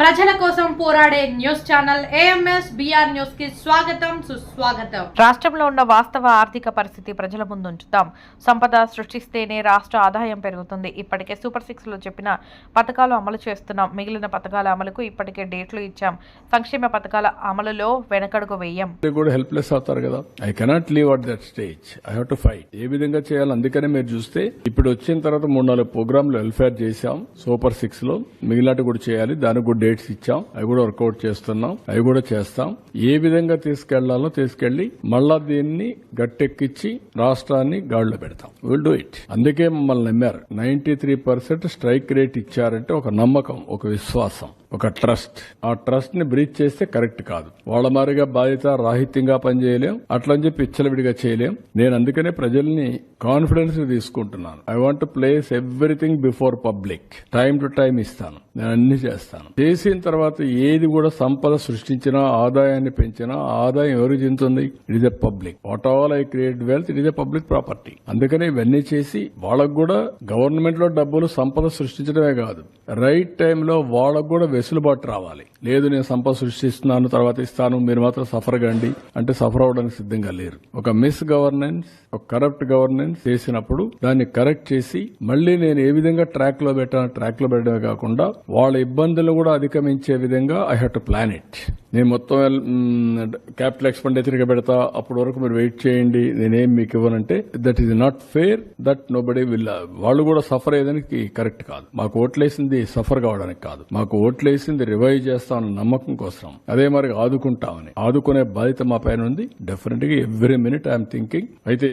ప్రజల కోసం పోరాడే న్యూస్ ఛానల్ ఏఎంఎస్ బిఆర్ న్యూస్కి స్వాగతం సుస్వాగతం. రాష్ట్రంలో ఉన్న వాస్తవ ఆర్థిక పరిస్థితి ప్రజల ముందు ఉంచుతాం సంపద సృష్టిస్తేనే రాష్ట్ర ఆదాయం పెరుగుతుంది. ఇప్పటికే సూపర్ సిక్స్లో చెప్పిన పథకాలు అమలు చేస్తున్నాం. మిగిలిన పథకాల అమలుకు ఇప్పటికే డేట్లు ఇచ్చాం. సంక్షేమ పథకాల అమలులో వెనకడుగు వేయం. కూడా హెల్ప్లెస్ అవుతారు కదా. I cannot leave at that stage I have to fight ఏ విధంగా చేయాలి అందుకనే మీరు చూస్తే ఇప్పుడు వచ్చిన తర్వాత మూడు నాలుగు ప్రోగ్రాంలు వెల్ఫేర్ చేశాం. సూపర్ సిక్స్లో మిగిలినట్టు కూడా చేయాలి. దానికి కూడా డేట్స్ ఇచ్చాం. అవి కూడా వర్కౌట్ చేస్తున్నాం. అవి కూడా చేస్తాం. ఏ విధంగా తీసుకెళ్ళాలో తీసుకెళ్ళి మళ్ళా దీన్ని గట్టెక్కిచ్చి రాష్ట్రాన్ని గాడిలో పెడతాం. విల్ డూ ఇట్ అందుకే మమ్మల్ని నమ్మారు. Ninety three percent strike rate ఇచ్చారంటే ఒక నమ్మకం ఒక విశ్వాసం ఒక ట్రస్ట్ ఆ ట్రస్ట్ని బ్రీచ్ చేస్తే కరెక్ట్ కాదు. వాళ్ళ మారిగా బాధ్యత రాహిత్యంగా పనిచేయలేం. అట్లని చెప్పి ఇచ్చలవిడిగా చేయలేం. నేను అందుకనే ప్రజల్ని కాన్ఫిడెన్స్ తీసుకుంటున్నాను. I want place everything before public time to time ఇస్తాను. నేను అన్ని చేస్తాను. చేసిన తర్వాత ఏది కూడా సంపద సృష్టించినా ఆదాయాన్ని పెంచినా ఆదాయం ఎవరికి చెందుతుంది? It is a public what all I create wealth it is a public property అందుకనే ఇవన్నీ చేసి వాళ్ళకు కూడా గవర్నమెంట్లో డబ్బులు సంపద సృష్టించడమే కాదు. రైట్ టైంలో వాళ్ళకు కూడా వెసులుబాటు రావాలి. లేదు నేను సంపద సృష్టిస్తున్నాను తర్వాత ఇస్తాను మీరు మాత్రం సఫర్ కండి అంటే సఫర్ అవడానికి సిద్ధంగా లేరు. ఒక మిస్ గవర్నెన్స్ ఒక కరప్ట్ గవర్నెన్స్ చేసినప్పుడు దాన్ని కరెక్ట్ చేసి మళ్ళీ నేను ఏ విధంగా ట్రాక్లో పెట్టాను ట్రాక్లో పెట్టడమే కాకుండా వాళ్ళ ఇబ్బందులు కూడా అది అధిగమించే విధంగా I have to plan it నేను మొత్తం క్యాపిటల్ ఎక్స్పెండిచర్గా పెడతా అప్పటి వరకు మీరు వెయిట్ చేయండి నేనేం మీకు ఇవ్వనంటే that is not fair that nobody will వాళ్ళు కూడా సఫర్ అయ్యేదానికి కరెక్ట్ కాదు. మాకు ఓట్లేసింది సఫర్ కావడానికి కాదు. మాకు ఓట్లేసింది రివైవ్ చేస్తామన్న నమ్మకం కోసం. అదే మరి ఆదుకుంటామని. ఆదుకునే బాధ్యత మా పైన ఉంది. డెఫినెట్గా ఎవ్రీ మినిట్ ఐఎమ్ థింకింగ్ అయితే